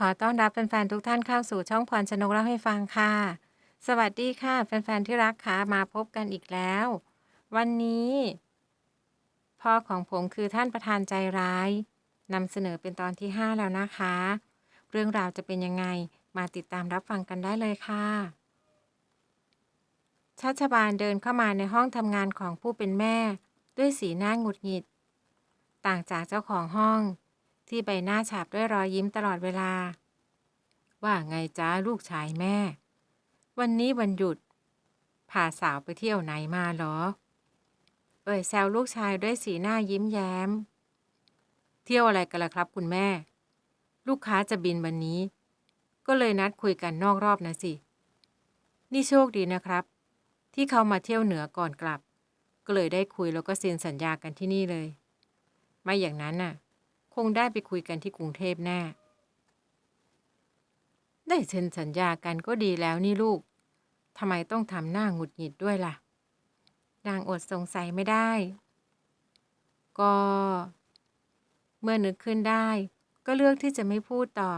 ขอต้อนรับแฟนๆทุกท่านเข้าสู่ช่องพรชนกเล่าให้ฟังค่ะ สวัสดีค่ะ แฟนๆที่รักค่ะมาพบกันอีกแล้ว วันนี้ พ่อของผมคือท่านประธานใจร้ายนำเสนอเป็นตอนที่ 5 แล้วนะคะ เรื่องราวจะเป็นยังไงมาติดตามรับฟังกันได้เลยค่ะ ชัชบาลเดินเข้ามาในห้องทำงานของผู้เป็นแม่ ด้วยสีหน้าหงุดหงิด ต่างจากเจ้าของห้อง ที่ใบหน้าฉาบด้วยรอยยิ้มตลอดเวลา ว่าไงจ้าลูกชายแม่ วันนี้วันหยุดพาสาวไปเที่ยวไหนมาหรอ เอ่ยแซวลูกชายด้วยสีหน้ายิ้มแย้ม เที่ยวอะไรกันล่ะครับคุณแม่ ลูกค้าจะบินวันนี้ ก็เลยนัดคุยกันนอกรอบนะสิ นี่โชคดีนะครับ ที่เขามาเที่ยวเหนือก่อนกลับ ก็เลยได้คุยแล้วก็เซ็นสัญญากันที่นี่เลย ไม่อย่างนั้นน่ะ คงได้ไปคุยกันที่กรุงเทพแน่ ได้เซ็นสัญญากันก็ดีแล้วนี่ลูกทำไมต้องทำหน้าหงุดหงิดด้วยล่ะ นางอดสงสัยไม่ได้ ก็ เมื่อนึกขึ้นได้ ก็เลือกที่จะไม่พูดต่อ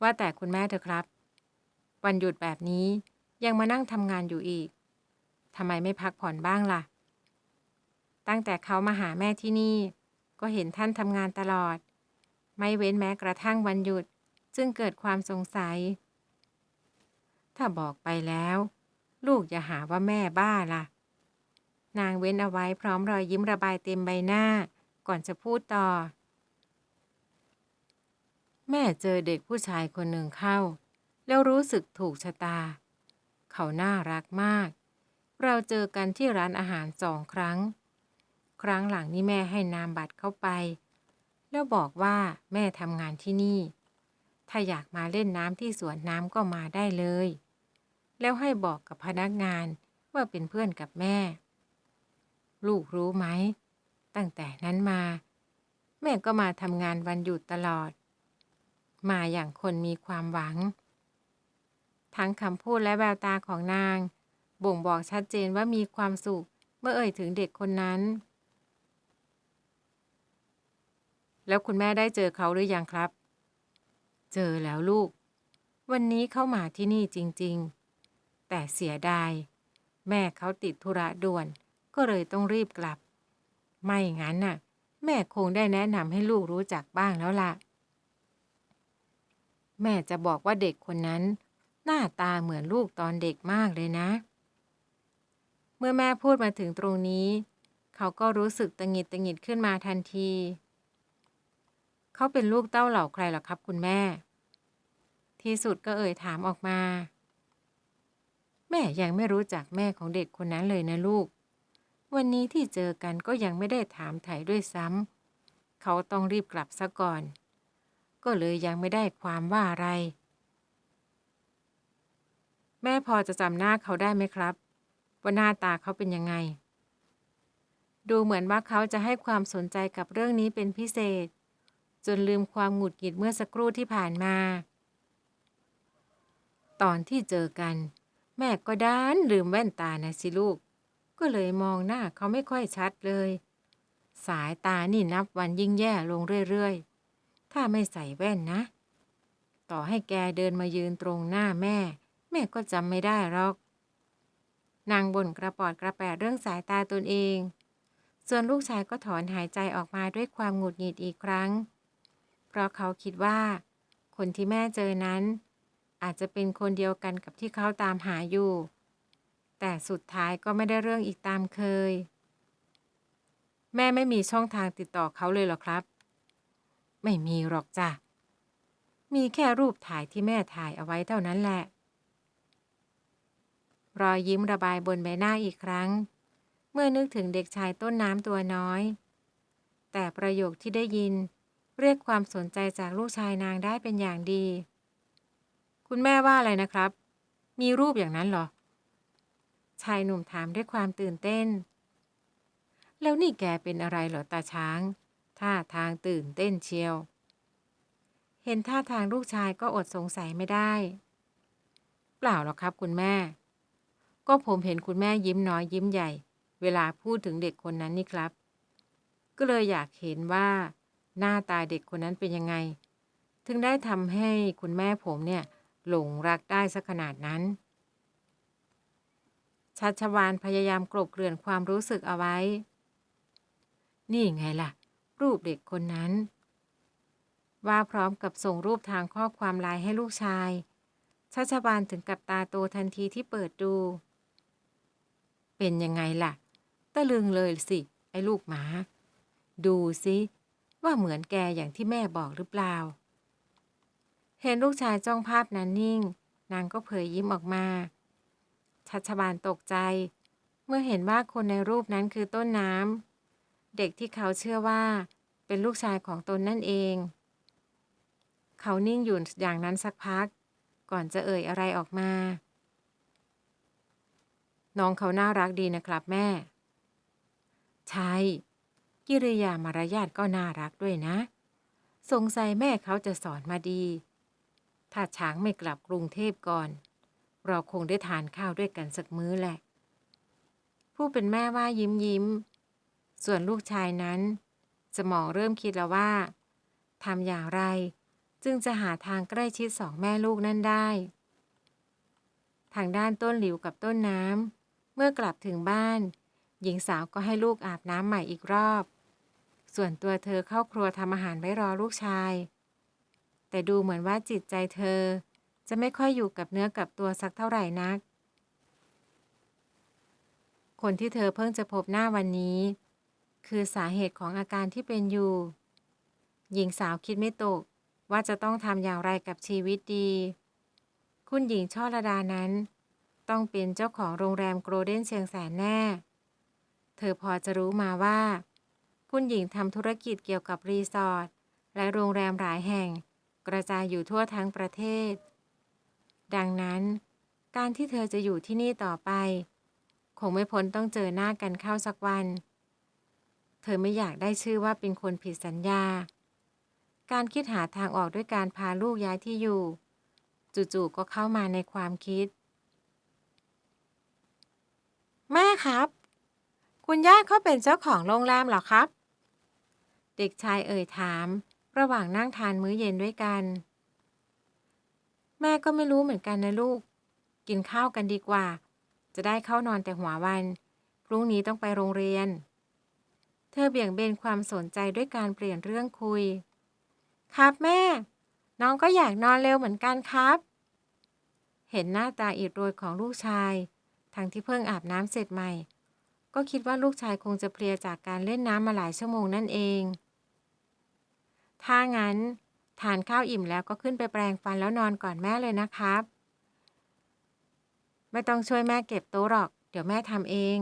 ว่าแต่คุณแม่เถอะครับ วันหยุดแบบนี้ยังมานั่งทำงานอยู่อีกทำไมไม่พักผ่อนบ้างล่ะ ตั้งแต่เขามาหาแม่ที่นี่ ก็เห็นท่านทำงานตลอด ไม่เว้นแม้กระทั่งวันหยุด จึงเกิดความสงสัย ถ้าบอกไปแล้ว ลูกอย่าหาว่าแม่บ้าล่ะ นางเว้นเอาไว้พร้อมรอยยิ้มระบายเต็มใบหน้า ก่อนจะพูดต่อ แม่เจอเด็กผู้ชายคนหนึ่งเข้า แล้วรู้สึกถูกชะตา เขาน่ารักมาก เราเจอกันที่ร้านอาหารสองครั้ง ครั้งหลังนี่แม่ให้นามบัตรเข้าไป แล้วบอกว่าแม่ทำงานที่นี่ ถ้าอยากมาเล่นน้ำที่สวนน้ำก็มาได้เลย แล้วให้บอกกับพนักงานว่าเป็นเพื่อนกับแม่ ลูกรู้ไหม ตั้งแต่นั้นมา แม่ก็มาทำงานวันหยุดตลอด มาอย่างคนมีความหวัง ทั้งคำพูดและแววตาของนาง บ่งบอกชัดเจนว่ามีความสุขเมื่อเอ่ยถึงเด็กคนนั้น แล้วคุณแม่ได้เจอเขาหรือยังครับ เจอแล้วลูก วันนี้เขามาที่นี่จริงๆ แต่เสียดาย แม่เขาติดธุระด่วน ก็เลยต้องรีบกลับ ไม่งั้นน่ะ แม่คงได้แนะนำให้ลูกรู้จักบ้างแล้วล่ะ แม่จะบอกว่าเด็กคนนั้น หน้าตาเหมือนลูกตอนเด็กมากเลยนะ เมื่อแม่พูดมาถึงตรงนี้ เขาก็รู้สึกตงหงิดตังหงิดขึ้นมาทันที เขาเป็นลูกเต้าเหล่าใครหรอครับคุณแม่ ที่สุดก็เอ่ยถามออกมา แม่ยังไม่รู้จักแม่ของเด็กคนนั้นเลยนะลูก วันนี้ที่เจอกันก็ยังไม่ได้ถามไถ่ด้วยซ้ำเขาต้องรีบกลับซะก่อน ก็เลยยังไม่ได้ความว่าอะไร แม่พอจะจำหน้าเขาได้ไหมครับ ว่าหน้าตาเขาเป็นยังไงดูเหมือนว่าเขาจะให้ความสนใจกับเรื่องนี้เป็นพิเศษ จนลืมความหงุดหงิดเมื่อสักครู่ที่ผ่านมา ตอนที่เจอกัน แม่ก็ด้านลืมแว่นตานะสิลูก ก็เลยมองหน้าเขาไม่ค่อยชัดเลย สายตานี่นับวันยิ่งแย่ลงเรื่อยๆ ถ้าไม่ใส่แว่นนะ ต่อให้แกเดินมายืนตรงหน้าแม่ แม่ก็จำไม่ได้หรอก นางบ่นกระปอดกระแปดเรื่องสายตาตนเองส่วนลูกชายก็ถอนหายใจออกมาด้วยความหงุดหงิดอีกครั้ง เพราะเขาคิดว่า คนที่แม่เจอนั้น อาจจะเป็นคนเดียวกันกับที่เขาตามหาอยู่ แต่สุดท้ายก็ไม่ได้เรื่องอีกตามเคย แม่ไม่มีช่องทางติดต่อเขาเลยเหรอครับ ไม่มีหรอกจ้ะ มีแค่รูปถ่ายที่แม่ถ่ายเอาไว้เท่านั้นแหละ รอยยิ้มระบายบนใบหน้าอีกครั้ง เมื่อนึกถึงเด็กชายต้นน้ำตัวน้อย แต่ประโยคที่ได้ยิน เรียกความสนใจจากลูกชายนางได้เป็นอย่างดี คุณแม่ว่าอะไรนะครับ มีรูปอย่างนั้นเหรอ ชายหนุ่มถามด้วยความตื่นเต้น แล้วนี่แกเป็นอะไรเหรอตาช้าง ท่าทางตื่นเต้นเชียว เห็นท่าทางลูกชายก็อดสงสัยไม่ได้ เปล่าหรอกครับคุณแม่ ก็ผมเห็นคุณแม่ยิ้มน้อยยิ้มใหญ่ เวลาพูดถึงเด็กคนนั้นนี่ครับ ก็เลยอยากเห็นว่า หน้าตาเด็กคนนั้นเป็นยังไง ถึงได้ทำให้คุณแม่ผมเนี่ยหลงรักได้สักขนาดนั้น ชัชวานพยายามกลบเกลื่อนความรู้สึกเอาไว้ นี่ไงล่ะ รูปเด็กคนนั้น ว่าพร้อมกับส่งรูปทางข้อความไลน์ให้ลูกชาย ชัชวานถึงกับตาโตทันทีที่เปิดดู เป็นยังไงล่ะ ตะลึงเลยสิ ไอ้ลูกหมา ดูสิ ว่าเหมือนแกอย่างที่แม่บอกหรือเปล่า เห็นลูกชายจ้องภาพนั้นนิ่ง นางก็เผยยิ้มออกมา ชัชบานตกใจ เมื่อเห็นว่าคนในรูปนั้นคือต้นน้ำเด็กที่เขาเชื่อว่า เป็นลูกชายของตนนั่นเอง เขานิ่งอยู่อย่างนั้นสักพัก ก่อนจะเอ่ยอะไรออกมา น้องเขาน่ารักดีนะครับแม่ ใช่ กิริยามารยาทก็น่ารักด้วยนะ สงสัยแม่เขาจะสอนมาดี ถ้าช้างไม่กลับกรุงเทพก่อน เราคงได้ทานข้าวด้วยกันสักมื้อแหละ ผู้เป็นแม่ว่ายิ้มยิ้ม ส่วนลูกชายนั้น สมองเริ่มคิดแล้วว่าทำอย่างไร จึงจะหาทางใกล้ชิดสองแม่ลูกนั่นได้ ทางด้านต้นหลิวกับต้นน้ำเมื่อกลับถึงบ้าน หญิงสาวก็ให้ลูกอาบน้ำใหม่อีกรอบ ส่วนตัวเธอเข้าครัวทำอาหารไว้รอลูกชาย แต่ดูเหมือนว่าจิตใจเธอจะไม่ค่อยอยู่กับเนื้อกับตัวสักเท่าไหร่นัก คนที่เธอเพิ่งจะพบหน้าวันนี้ คือสาเหตุของอาการที่เป็นอยู่ หญิงสาวคิดไม่ตกว่าจะต้องทำอย่างไรกับชีวิตดี คุณหญิงช่อระดานั้น ต้องเป็นเจ้าของโรงแรมโกลเด้นเชียงแสนแน่ เธอพอจะรู้มาว่า คุณหญิงทำธุรกิจเกี่ยวกับรีสอร์ทและโรงแรมหลายแห่ง กระจายอยู่ทั่วทั้งประเทศ ดังนั้น การที่เธอจะอยู่ที่นี่ต่อไป คงไม่พ้นต้องเจอหน้ากันเข้าสักวัน เธอไม่อยากได้ชื่อว่าเป็นคนผิดสัญญา การคิดหาทางออกด้วยการพาลูกย้ายที่อยู่ จู่ๆก็เข้ามาในความคิด แม่ครับ คุณย่าเขาเป็นเจ้าของโรงแรมเหรอครับ เด็กชายเอ่ยถาม ระหว่างนั่งทานมื้อเย็นด้วยกัน แม่ก็ไม่รู้เหมือนกันนะลูก กินข้าวกันดีกว่า จะได้เข้านอนแต่หัววัน พรุ่งนี้ต้องไปโรงเรียน เธอเบี่ยงเบนความสนใจด้วยการเปลี่ยนเรื่องคุย ครับแม่ น้องก็อยากนอนเร็วเหมือนกันครับ เห็นหน้าตาอิดโรยของลูกชาย ทั้งที่เพิ่งอาบน้ำเสร็จใหม่ก็คิดว่าลูกชายคงจะเพลียจากการเล่นน้ำมาหลายชั่วโมงนั่นเอง ถ้างั้น ทานข้าวอิ่มแล้วก็ขึ้นไปแปรงฟันแล้วนอนก่อนแม่เลยนะครับ ไม่ต้องช่วยแม่เก็บโต๊ะหรอก เดี๋ยวแม่ทำเอง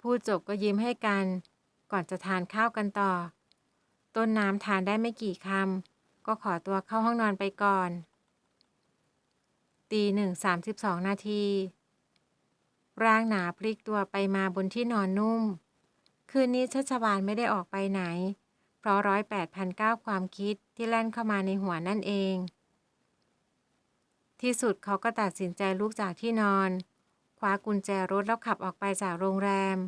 พูดจบก็ยิ้มให้กัน ก่อนจะทานข้าวกันต่อ ต้นน้ำทานได้ไม่กี่คำก็ขอตัวเข้าห้องนอนไปก่อน ตีหนึ่งสามสิบสองนาทีร่างหนาพลิกตัวไปมาบนที่นอนนุ่ม คืนนี้ชัชวานไม่ได้ออกไปไหน เพราะร้อยแปดพันเก้าความคิดที่แล่นเข้ามาในหัวนั่นเอง ที่สุดเขาก็ตัดสินใจลุกจากที่นอน คว้ากุญแจรถแล้วขับออกไปจากโรงแรม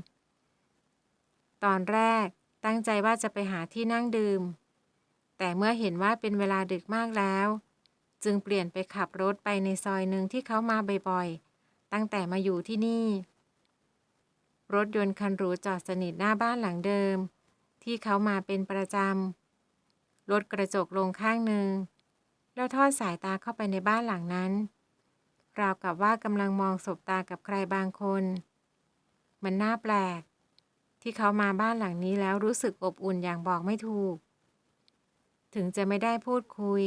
ตอนแรกตั้งใจว่าจะไปหาที่นั่งดื่ม แต่เมื่อเห็นว่าเป็นเวลาดึกมากแล้ว จึงเปลี่ยนไปขับรถไปในซอยหนึ่งที่เขามาบ่อยๆ ตั้งแต่มาอยู่ที่นี่ รถยนต์คันหรูจอดสนิทหน้าบ้านหลังเดิม ที่เขามาเป็นประจำ รถกระจกลงข้างหนึ่ง แล้วทอดสายตาเข้าไปในบ้านหลังนั้น ราวกับว่ากำลังมองสบตากับใครบางคน มันน่าแปลก ที่เขามาบ้านหลังนี้แล้วรู้สึกอบอุ่นอย่างบอกไม่ถูก ถึงจะไม่ได้พูดคุย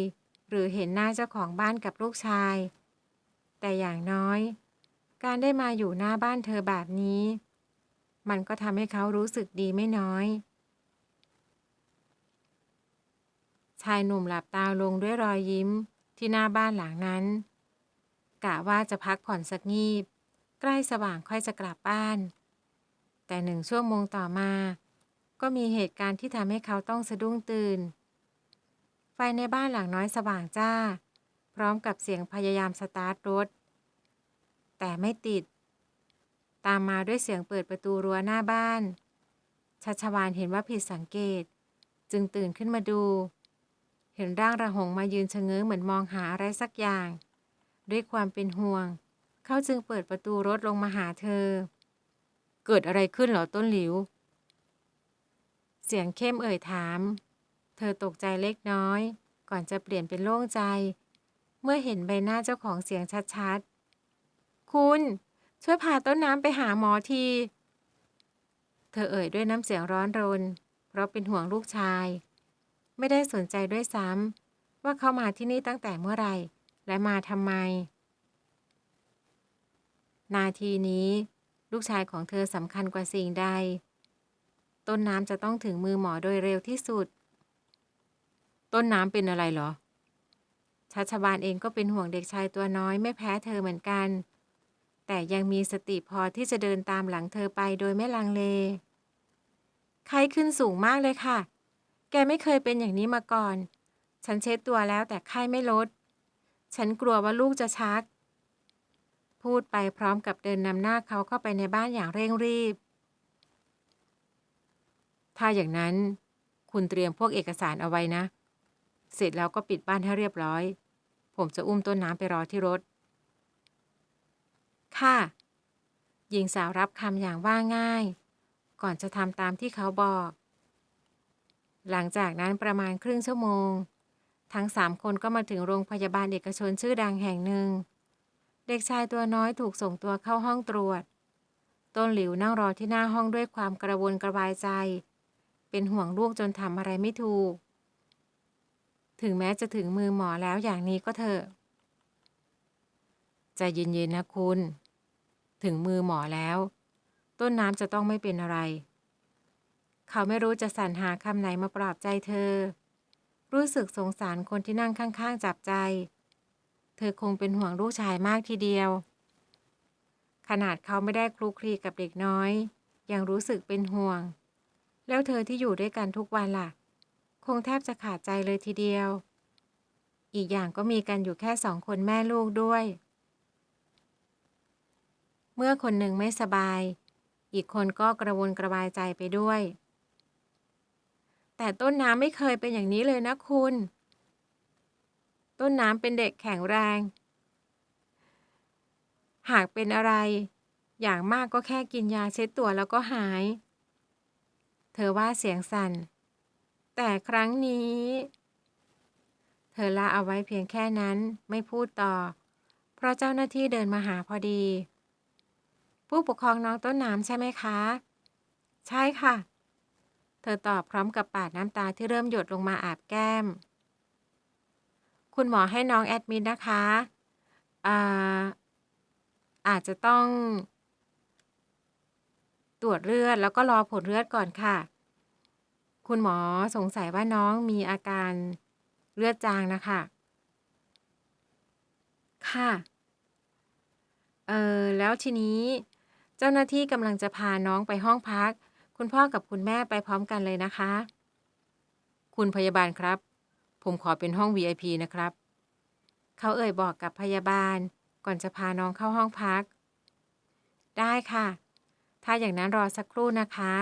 หรือเห็นหน้าเจ้าของบ้านกับลูกชาย แต่อย่างน้อย การได้มาอยู่หน้าบ้านเธอแบบนี้ มันก็ทำให้เขารู้สึกดีไม่น้อย ชายหนุ่มหลับตาลงด้วยรอยยิ้มที่หน้าบ้านหลังนั้น กะว่าจะพักผ่อนสักงีบ ใกล้สว่างค่อยจะกลับบ้าน แต่หนึ่งชั่วโมงต่อมา ก็มีเหตุการณ์ที่ทำให้เขาต้องสะดุ้งตื่น ไฟในบ้านหลังน้อยสว่างจ้า พร้อมกับเสียงพยายามสตาร์ทรถ แต่ไม่ติด ตามมาด้วยเสียงเปิดประตูรั้วหน้าบ้านชัชวานเห็นว่าผิดสังเกต จึงตื่นขึ้นมาดู เห็นร่างระหงมายืนชะเง้อเหมือนมองหาอะไรสักอย่าง ด้วยความเป็นห่วง เขาจึงเปิดประตูรถลงมาหาเธอ เกิดอะไรขึ้นเหรอต้นหลิว เสียงเข้มเอ่ยถาม เธอตกใจเล็กน้อย ก่อนจะเปลี่ยนเป็นโล่งใจ เมื่อเห็นใบหน้าเจ้าของเสียงชัดๆ คุณ ช่วยพาต้นน้ำไปหาหมอที เธอเอ่ยด้วยน้ำเสียงร้อนรน เพราะเป็นห่วงลูกชาย ไม่ได้สนใจด้วยซ้ำว่าเขามาที่นี่ตั้งแต่เมื่อไหร่ และมาทำไม นาทีนี้ ลูกชายของเธอสำคัญกว่าสิ่งใด ต้นน้ำจะต้องถึงมือหมอโดยเร็วที่สุด ต้นน้ำเป็นอะไรเหรอชัชบาลเองก็เป็นห่วงเด็กชายตัวน้อยไม่แพ้เธอเหมือนกัน แต่ยังมีสติพอที่จะเดินตามหลังเธอไปโดยไม่ลังเล ไข้ขึ้นสูงมากเลยค่ะ แกไม่เคยเป็นอย่างนี้มาก่อน ฉันเช็ดตัวแล้วแต่ไข้ไม่ลด ฉันกลัวว่าลูกจะชัก พูดไปพร้อมกับเดินนำหน้าเขาเข้าไปในบ้านอย่างเร่งรีบ ถ้าอย่างนั้นคุณเตรียมพวกเอกสารเอาไว้นะ เสร็จแล้วก็ปิดบ้านให้เรียบร้อย ผมจะอุ้มต้นน้ำไปรอที่รถ ค่ะ หญิงสาวรับคำอย่างว่าง่าย ก่อนจะทำตามที่เขาบอก หลังจากนั้นประมาณครึ่งชั่วโมง ทั้งสามคนก็มาถึงโรงพยาบาลเอกชนชื่อดังแห่งหนึ่ง เด็กชายตัวน้อยถูกส่งตัวเข้าห้องตรวจ ต้นหลิวนั่งรอที่หน้าห้องด้วยความกระวนกระวายใจ เป็นห่วงลูกจนทำอะไรไม่ถูก ถึงแม้จะถึงมือหมอแล้วอย่างนี้ก็เถอะใจเย็นๆนะคุณ ถึงมือหมอแล้ว ต้นน้ำจะต้องไม่เป็นอะไร เขาไม่รู้จะสรรหาคำไหนมาปลอบใจเธอ รู้สึกสงสารคนที่นั่งข้างๆ จับใจ เธอคงเป็นห่วงลูกชายมากทีเดียว ขนาดเขาไม่ได้คลุกคลีกับเด็กน้อย ยังรู้สึกเป็นห่วง แล้วเธอที่อยู่ด้วยกันทุกวันล่ะ คงแทบจะขาดใจเลยทีเดียว อีกอย่างก็มีกันอยู่แค่สองคนแม่ลูกด้วย เมื่อคนหนึ่งไม่สบาย อีกคนก็กระวนกระวายใจไปด้วย แต่ต้นน้ำไม่เคยเป็นอย่างนี้เลยนะคุณ ต้นน้ำเป็นเด็กแข็งแรง หากเป็นอะไร อย่างมากก็แค่กินยาเช็ดตัวแล้วก็หาย เธอว่าเสียงสั่น แต่ครั้งนี้ เธอละเอาไว้เพียงแค่นั้นไม่พูดต่อ เพราะเจ้าหน้าที่เดินมาหาพอดี ผู้ปกครองน้องต้นน้ำใช่ไหมคะ ใช่ค่ะ เธอตอบพร้อมกับปาดน้ำตาที่เริ่มหยดลงมาอาบแก้ม คุณหมอให้น้องแอดมิดนะคะอาอาจจะต้อง ตรวจเลือดแล้วก็รอผลเลือดก่อนค่ะ คุณหมอสงสัยว่าน้องมีอาการเลือดจางนะคะ ค่ะ เออแล้วทีนี้ จ้าหน้าที่กำลังจะพาน้องไปห้องพัก คุณพ่อกับคุณแม่ไปพร้อมกันเลยนะคะ คุณพยาบาลครับ ผมขอเป็นห้อง VIP นะครับ เขาเอ่ยบอกกับพยาบาล ก่อนจะพาน้องเข้าห้องพัก ได้ค่ะ ถ้าอย่างนั้นรอสักครู่นะคะ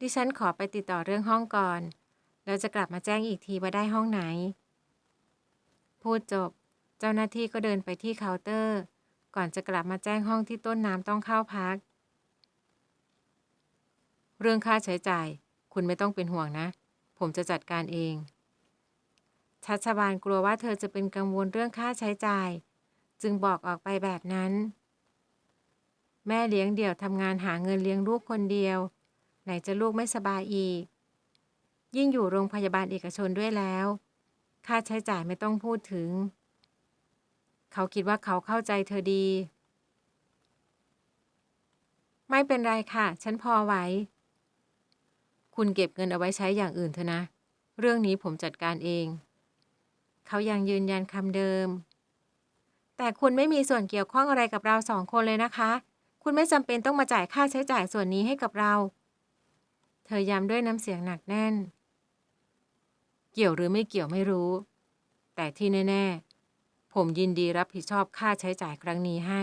ดิฉันขอไปติดต่อเรื่องห้องก่อน แล้วจะกลับมาแจ้งอีกทีว่าได้ห้องไหน พูดจบ เจ้าหน้าที่ก็เดินไปที่เคาน์เตอร์ก่อนจะกลับมาแจ้งห้องที่ต้นน้ำต้องเข้าพัก เรื่องค่าใช้จ่าย คุณไม่ต้องเป็นห่วงนะ ผมจะจัดการเอง ชัชบาลกลัวว่าเธอจะเป็นกังวลเรื่องค่าใช้จ่าย จึงบอกออกไปแบบนั้น แม่เลี้ยงเดี่ยวทำงานหาเงินเลี้ยงลูกคนเดียว ไหนจะลูกไม่สบายอีก ยิ่งอยู่โรงพยาบาลเอกชนด้วยแล้ว ค่าใช้จ่ายไม่ต้องพูดถึง เขาคิดว่าเขาเข้าใจเธอดีไม่เป็นไรค่ะ ฉันพอไหว คุณเก็บเงินเอาไว้ใช้อย่างอื่นเถอะนะ เรื่องนี้ผมจัดการเอง เขายังยืนยันคำเดิม แต่คุณไม่มีส่วนเกี่ยวข้องอะไรกับเราสองคนเลยนะคะ คุณไม่จำเป็นต้องมาจ่ายค่าใช้จ่ายส่วนนี้ให้กับเรา เธอย้ำด้วยน้ำเสียงหนักแน่น เกี่ยวหรือไม่เกี่ยวไม่รู้ แต่ที่แน่ ๆ ผมยินดีรับผิดชอบค่าใช้จ่ายครั้งนี้ให้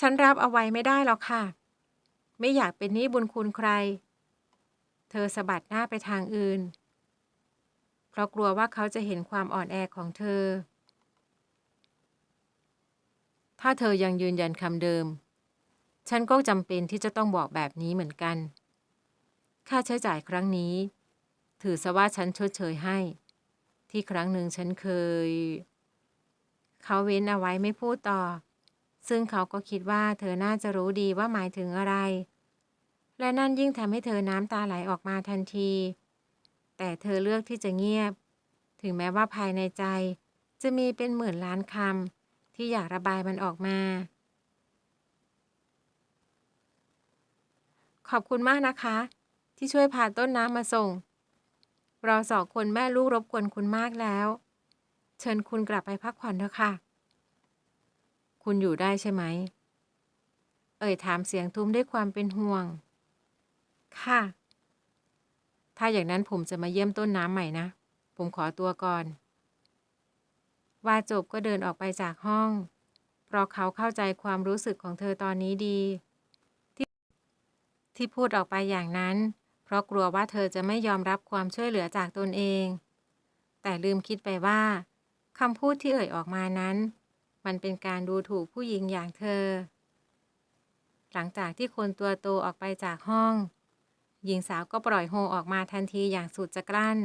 ฉันรับเอาไว้ไม่ได้หรอกค่ะ ไม่อยากเป็นหนี้บุญคุณใคร เธอสะบัดหน้าไปทางอื่น เพราะกลัวว่าเขาจะเห็นความอ่อนแอของเธอ ถ้าเธอยังยืนยันคำเดิม ฉันก็จำเป็นที่จะต้องบอกแบบนี้เหมือนกัน ค่าใช้จ่ายครั้งนี้ ถือซะว่าฉันชดเชยให้ ที่ครั้งหนึ่งฉันเคย เขาเว้นเอาไว้ไม่พูดต่อ ซึ่งเขาก็คิดว่าเธอน่าจะรู้ดีว่าหมายถึงอะไร และนั่นยิ่งทำให้เธอน้ำตาไหลออกมาทันที แต่เธอเลือกที่จะเงียบ ถึงแม้ว่าภายในใจ จะมีเป็นหมื่นล้านคำที่อยากระบายมันออกมา ขอบคุณมากนะคะ ที่ช่วยพาต้นน้ำมาส่ง เราสองคนแม่ลูกรบกวนคุณมากแล้ว เชิญคุณกลับไปพักผ่อนเถอะค่ะ คุณอยู่ได้ใช่ไหม เอ่ยถามเสียงทุ้มด้วยความเป็นห่วง ค่ะ ถ้าอย่างนั้นผมจะมาเยี่ยมต้นน้ำใหม่นะ ผมขอตัวก่อน ว่าจบก็เดินออกไปจากห้อง เพราะเขาเข้าใจความรู้สึกของเธอตอนนี้ดี ที่ที่พูดออกไปอย่างนั้น เพราะกลัวว่าเธอจะไม่ยอมรับความช่วยเหลือจากตนเอง แต่ลืมคิดไปว่าคำพูดที่เอ่ยออกมานั้น มันเป็นการดูถูกผู้หญิงอย่างเธอ หลังจากที่คนตัวโตออกไปจากห้อง หญิงสาวก็ปล่อยโฮออกมาทันทีอย่างสุดจะกลั้น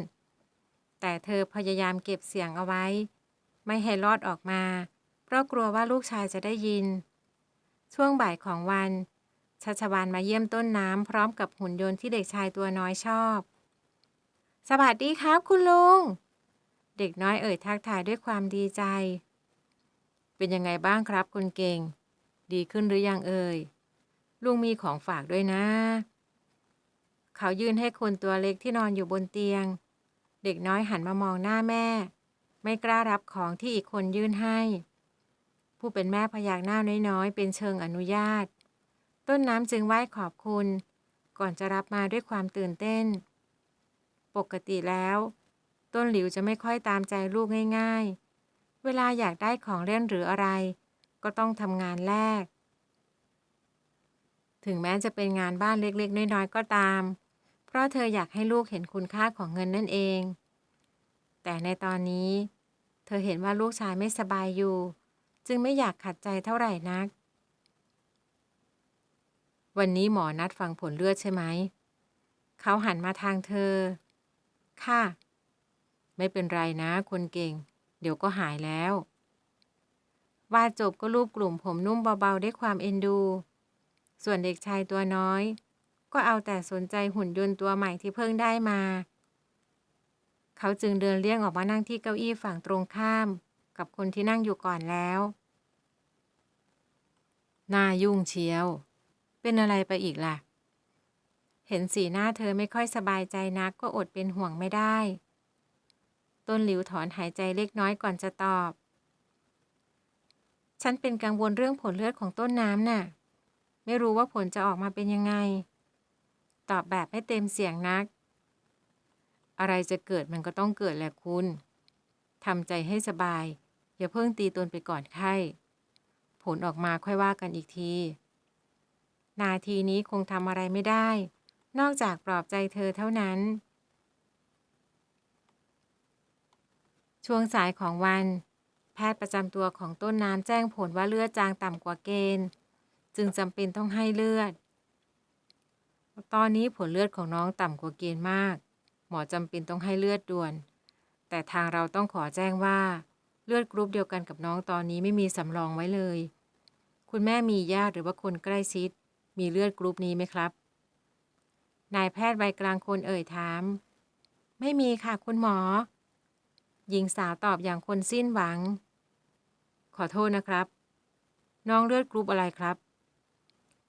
แต่เธอพยายามเก็บเสียงเอาไว้ ไม่ให้รอดออกมา เพราะกลัวว่าลูกชายจะได้ยิน ช่วงบ่ายของวันชัชวานมาเยี่ยมต้นน้ำพร้อมกับหุ่นยนต์ที่เด็กชายตัวน้อยชอบ สวัสดีครับคุณลุง เด็กน้อยเอ่ยทักทายด้วยความดีใจ เป็นยังไงบ้างครับคุณเก่ง ดีขึ้นหรือยังเอ่ย ลุงมีของฝากด้วยนะ เขายื่นให้คนตัวเล็กที่นอนอยู่บนเตียง เด็กน้อยหันมามองหน้าแม่ ไม่กล้ารับของที่อีกคนยื่นให้ ผู้เป็นแม่พยักหน้าน้อยๆ เป็นเชิงอนุญาต ต้นน้ำจึงไหว้ขอบคุณ ก่อนจะรับมาด้วยความตื่นเต้น ปกติแล้ว ต้นหลิวจะไม่ค่อยตามใจลูกง่าย ๆ เวลาอยากได้ของเล่นหรืออะไร ก็ต้องทำงานแลกถึงแม้จะเป็นงานบ้านเล็กๆ น้อยๆ ก็ตาม เพราะเธออยากให้ลูกเห็นคุณค่าของเงินนั่นเอง แต่ในตอนนี้ เธอเห็นว่าลูกชายไม่สบายอยู่ จึงไม่อยากขัดใจเท่าไหร่นัก วันนี้หมอนัดฟังผลเลือดใช่ไหม เขาหันมาทางเธอ ค่ะ ไม่เป็นไรนะคนเก่ง เดี๋ยวก็หายแล้วว่าจบก็ลูบกลุ่มผมนุ่มเบาๆด้วยความเอ็นดู ส่วนเด็กชายตัวน้อย ก็เอาแต่สนใจหุ่นยนต์ตัวใหม่ที่เพิ่งได้มา เขาจึงเดินเลี่ยงออกมานั่งที่เก้าอี้ฝั่งตรงข้าม กับคนที่นั่งอยู่ก่อนแล้วน่ายุ่งเชียว เป็นอะไรไปอีกล่ะ เห็นสีหน้าเธอไม่ค่อยสบายใจนักก็อดเป็นห่วงไม่ได้ ต้นหลิวถอนหายใจเล็กน้อยก่อนจะตอบ ฉันเป็นกังวลเรื่องผลเลือดของต้นน้ำน่ะ ไม่รู้ว่าผลจะออกมาเป็นยังไง ตอบแบบไม่เต็มเสียงนัก อะไรจะเกิดมันก็ต้องเกิดแหละคุณทำใจให้สบาย อย่าเพิ่งตีตนไปก่อนไข้ ผลออกมาค่อยว่ากันอีกที นาทีนี้คงทำอะไรไม่ได้ นอกจากปลอบใจเธอเท่านั้น ช่วงสายของวัน แพทย์ประจำตัวของต้นน้ำแจ้งผลว่าเลือดจางต่ำกว่าเกณฑ์ จึงจำเป็นต้องให้เลือด ตอนนี้ผลเลือดของน้องต่ำกว่าเกณฑ์มาก หมอจำเป็นต้องให้เลือดด่วน แต่ทางเราต้องขอแจ้งว่า เลือดกรุ๊ปเดียวกันกับน้องตอนนี้ไม่มีสำรองไว้เลย คุณแม่มีญาติหรือว่าคนใกล้ชิด มีเลือดกรุ๊ปนี้ไหมครับ นายแพทย์วัยกลางคนเอ่ยถาม ไม่มีค่ะคุณหมอ หญิงสาวตอบอย่างคนสิ้นหวัง ขอโทษนะครับ น้องเลือดกรุ๊ปอะไรครับ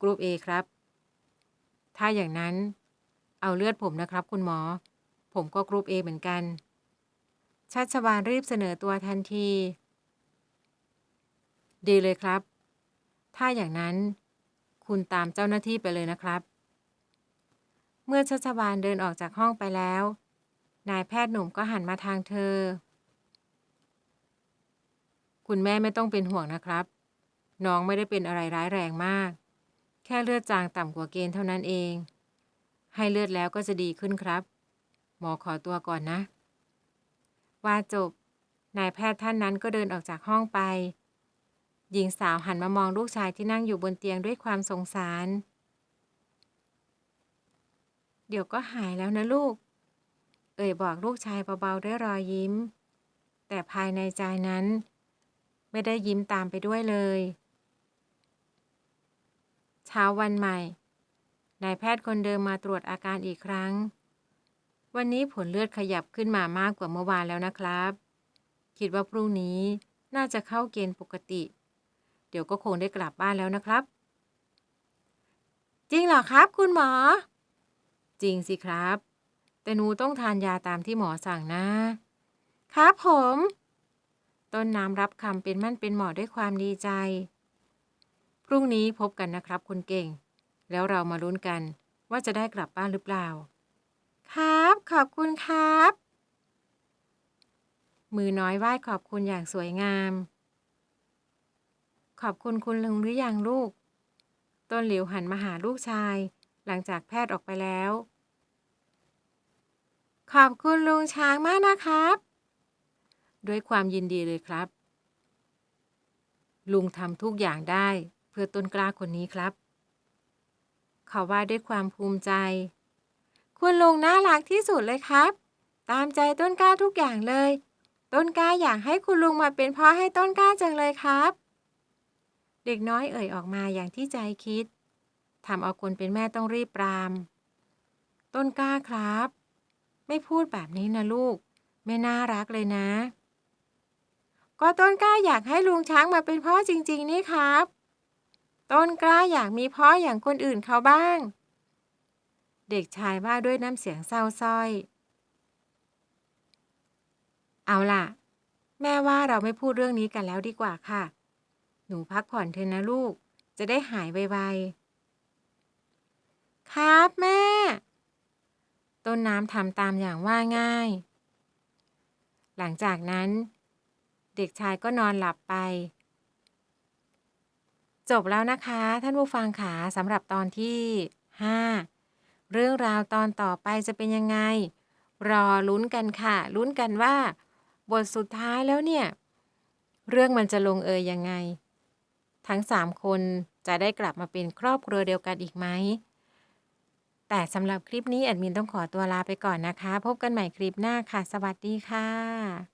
กรุ๊ป A ครับ ถ้าอย่างนั้น เอาเลือดผมนะครับ คุณหมอ ผมก็กรุ๊ป A เหมือนกัน ชัชวานรีบเสนอตัวทันที ดีเลยครับ ถ้าอย่างนั้น คุณตามเจ้าหน้าที่ไปเลยนะครับ เมื่อชัชวานเดินออกจากห้องไปแล้วนายแพทย์หนุ่มก็หันมาทางเธอ คุณแม่ไม่ต้องเป็นห่วงนะครับ น้องไม่ได้เป็นอะไรร้ายแรงมาก แค่เลือดจางต่ำกว่าเกณฑ์เท่านั้นเอง ให้เลือดแล้วก็จะดีขึ้นครับ หมอขอตัวก่อนนะ ว่าจบ นายแพทย์ท่านนั้นก็เดินออกจากห้องไป หญิงสาวหันมามองลูกชายที่นั่งอยู่บนเตียงด้วยความสงสาร เดี๋ยวก็หายแล้วนะลูก เอ่ยบอกลูกชายเบาๆด้วยรอยยิ้ม แต่ภายในใจนั้น ไม่ได้ยิ้มตามไปด้วยเลย เช้าวันใหม่ นายแพทย์คนเดิมมาตรวจอาการอีกครั้ง วันนี้ผลเลือดขยับขึ้นมามากกว่าเมื่อวานแล้วนะครับ คิดว่าพรุ่งนี้น่าจะเข้าเกณฑ์ปกติ เดี๋ยวก็คงได้กลับบ้านแล้วนะครับ จริงเหรอครับ คุณหมอ จริงสิครับ แต่หนูต้องทานยาตามที่หมอสั่งนะ ครับผม ต้นน้ำรับคำเป็นมั่นเป็นหมอด้วยความดีใจ พรุ่งนี้พบกันนะครับคนเก่ง แล้วเรามาลุ้นกันว่าจะได้กลับบ้านหรือเปล่า ครับ ขอบคุณครับ มือน้อยไหว้ขอบคุณอย่างสวยงาม ขอบคุณคุณลุงหรือยังลูก ต้นหลิวหันมาหาลูกชาย หลังจากแพทย์ออกไปแล้ว ขอบคุณลุงช้างมากนะครับ ด้วยความยินดีเลยครับ ลุงทำทุกอย่างได้ เพื่อต้นกล้าคนนี้ครับ เขาว่าด้วยความภูมิใจ คุณลุงน่ารักที่สุดเลยครับ ตามใจต้นกล้าทุกอย่างเลย ต้นกล้าอยากให้คุณลุงมาเป็นพ่อให้ต้นกล้าจังเลยครับ เด็กน้อยเอ่ยออกมาอย่างที่ใจคิดทำเอาคนเป็นแม่ต้องรีบปราม ต้นกล้าครับ ไม่พูดแบบนี้นะลูก ไม่น่ารักเลยนะ ก็ต้นกล้าอยากให้ลุงช้างมาเป็นพ่อจริง ๆ นี่ครับ ต้นกล้าอยากมีพ่ออย่างคนอื่นเขาบ้าง เด็กชายว่าด้วยน้ำเสียงเศร้าส้อย เอาล่ะ แม่ว่าเราไม่พูดเรื่องนี้กันแล้วดีกว่าค่ะ หนูพักผ่อนเถอะนะลูก จะได้หายไวๆ ครับแม่ ต้นน้ำทำตามอย่างว่าง่าย หลังจากนั้น เด็กชายก็นอนหลับไป จบแล้วนะคะ ท่านผู้ฟังขาสำหรับตอนที่ 5 เรื่องราวตอนต่อไปจะเป็นยังไง รอลุ้นกันค่ะ ลุ้นกันว่า บทสุดท้ายแล้วเนี่ย เรื่องมันจะลงเอยยังไง ทั้ง 3 คนจะได้กลับมาเป็นครอบครัวเดียวกันอีกไหมแต่สำหรับคลิปนี้แอดมินต้องขอตัวลาไปก่อนนะคะ พบกันใหม่คลิปหน้าค่ะ สวัสดีค่ะ